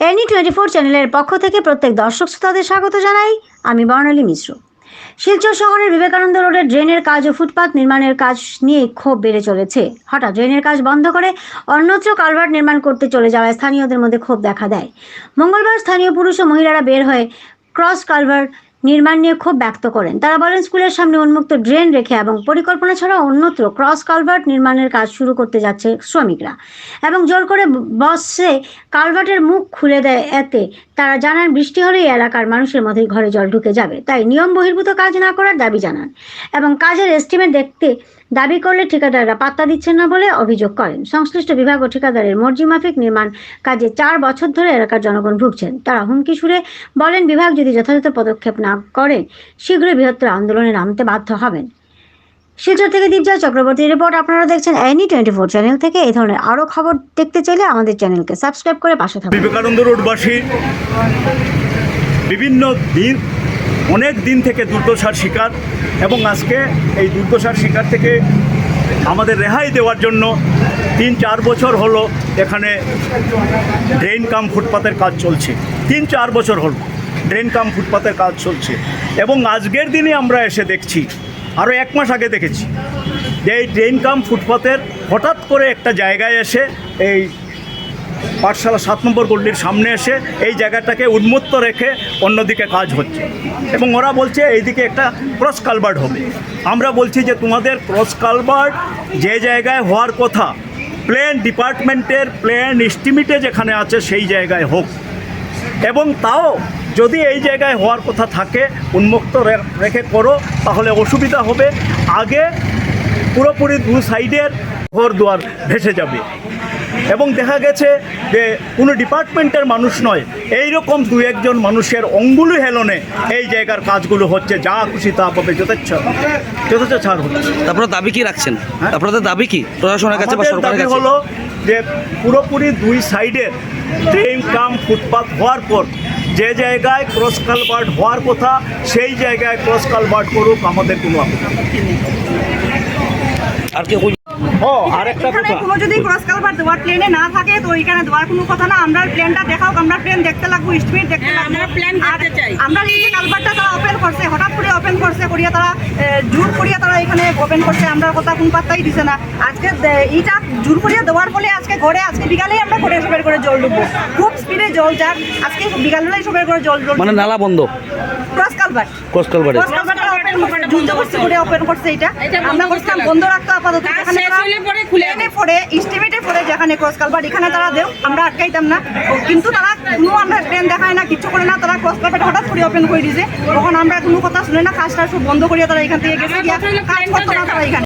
Any twenty four চ্যানেলের পক্ষ থেকে প্রত্যেক দর্শক শ্রোতাদের স্বাগত জানাই। আমি বর্ণালী মিশ্র। শিলচর শহরের বিবেকানন্দ রোডের ড্রেনের কাজ ও ফুটপাত নির্মাণের কাজ নিয়ে ক্ষোভ বেড়ে চলেছে। হঠাৎ ড্রেনের কাজ বন্ধ করে অন্যত্র কালভার্ট নির্মাণ করতে চলে যাওয়ায় স্থানীয়দের মধ্যে ক্ষোভ দেখা দেয়। মঙ্গলবার স্থানীয় পুরুষ ও মহিলারা বের হয়ে ক্রস কালভার্ট নির্মাণ নিয়ে ক্ষোভ ব্যক্ত করেন। তারা বলেন, স্কুলের সামনে উন্মুক্ত ড্রেন রেখে এবং পরিকল্পনা ছাড়া অন্যত্র ক্রস কালভার্ট নির্মাণের কাজ শুরু করতে যাচ্ছে শ্রমিকরা। এবং জোর করে বসে কালভার্টের মুখ খুলে দেয় এতে তারা জানান, বৃষ্টি হলেই এলাকার মানুষের মধ্যে ঘরে জল ঢুকে যাবে। তাই নিয়ম বহির্ভূত কাজ না করার দাবি জানান। এবং কাজের এস্টিমেট দেখতে দাবি করলে ঠিকাদাররা পাত্তা দিচ্ছেন না বলে অভিযোগ করেন। সংশ্লিষ্ট বিভাগ ও ঠিকাদারের মর্জি মাফিক নির্মাণ কাজে চার বছর ধরে এলাকার জনগণ ভুগছেন। তারা হুমকি সুরে বলেন, বিভাগ যদি যথাযথ পদক্ষেপ না করে, শীঘ্রই বৃহত্তর আন্দোলনে নামতে বাধ্য হবেন। শিলচর থেকে দীপজয় চক্রবর্তীর রিপোর্ট আপনারা দেখছেন এনি টোয়েন্টি ফোর চ্যানেল থেকে। এই ধরনের আরও খবর দেখতে চাইলে আমাদের চ্যানেলকে সাবস্ক্রাইব করে পাশে থাকুন। বিবেকানন্দ রোডবাসী, বিভিন্ন দিন, অনেক দিন থেকে দুর্দশার শিকার এবং আজকে এই দুর্দশার শিকার থেকে আমাদের রেহাই দেওয়ার জন্য তিন চার বছর হলো এখানে ড্রেন কাম ফুটপাতের কাজ চলছে। তিন চার বছর হলো ড্রেন কাম ফুটপাতের কাজ চলছে। এবং আজকের দিনে আমরা এসে দেখছি আরও এক মাস আগে দেখেছি যে এই ড্রেন কাম ফুটপাতের হঠাৎ করে একটা জায়গায় এসে এই পাঠশালা সাত নম্বর গল্লির সামনে এসে এই জায়গাটাকে উন্মুক্ত রেখে অন্যদিকে কাজ হচ্ছে। এবং ওরা বলছে এইদিকে একটা ক্রস কালভার্ট হবে। আমরা বলছি যে তোমাদের ক্রস কালভার্ট যে জায়গায় হওয়ার কথা, প্লেন ডিপার্টমেন্টের প্লেন এস্টিমেটে যেখানে আছে সেই জায়গায় হোক। এবং তাও যদি এই জায়গায় হওয়ার কথা থাকে উন্মুক্ত রেখে করো তাহলে অসুবিধা হবে। আগে পুরোপুরি দু সাইডের ঘর দুয়ার ভেসে যাবে। এবং দেখা গেছে যে কোনো ডিপার্টমেন্টের মানুষ নয় এই রকম দু একজন মানুষের অঙ্গুলি হেলনে এই জায়গার কাজগুলো হচ্ছে যা খুশি তা পাবে যথেচ্ছ যথেচ্ছ ছাড় হচ্ছে। আপনারা দাবি কি রাখছেন? আপনাদের দাবি কি? প্রশাসনের কাছে দাবি কাছে? হলো যে পুরোপুরি দুই সাইডের ট্রেন কাম ফুটপাথ হওয়ার পর যে জায়গায় ক্রস কালভার্ট হওয়ার কথা সেই জায়গায় ক্রস কালভার্ট করুক আমাদের কোনো আর ও আর একটা এখানে কথা। কোনো যদি ক্রস কালভার দেওয়ার প্লেনে না থাকে তো এখানে দেওয়ার কোনো কথা না। আমরা প্লেনটা দেখাও আমরা প্লেন দেখতে লাগবো স্পিড দেখতে লাগবো। আমরা দেখতে চাই। আমরা এই যে কালভারটা তারা ওপেন করছে হঠাৎ করে ওপেন করছে করিয়া তারা জোর করিয়া তারা এখানে ওপেন করছে আমরা কথা কোন পাত্তাই দিছে না। আজকে এইটা জোর করিয়া দেওয়ার ফলে আজকে ঘরে আজকে বিকালেই আমরা ঘরে সবের করে জল ডুববো। খুব স্পিডে জল যাক। আজকে বিকালবেলায় সবের করে জল জল মানে নালা বন্ধ? ক্রস ক্রস কালভারটা? করছে যুদ্ধ করছে করে ওপেন করছে এটা। আমরা করতে বন্ধ রাখতে আপাতত এখানে পরে খুলে ইস্টিমেটে যেখানে ক্রস কালভার্ট এখানে তারা দেও আমরা আটকাইতাম না। কিন্তু তারা কোনো আমরা ট্রেন দেখায় না কিছু করে না তারা ক্রস কালভার্ট হঠাৎ করে ওপেন করে দিয়েছে তখন আমরা কোনো কথা শুনে না কাজটা সব বন্ধ করিয়া তারা এখান থেকে গেছে কাজ করতো না তারা এখানে।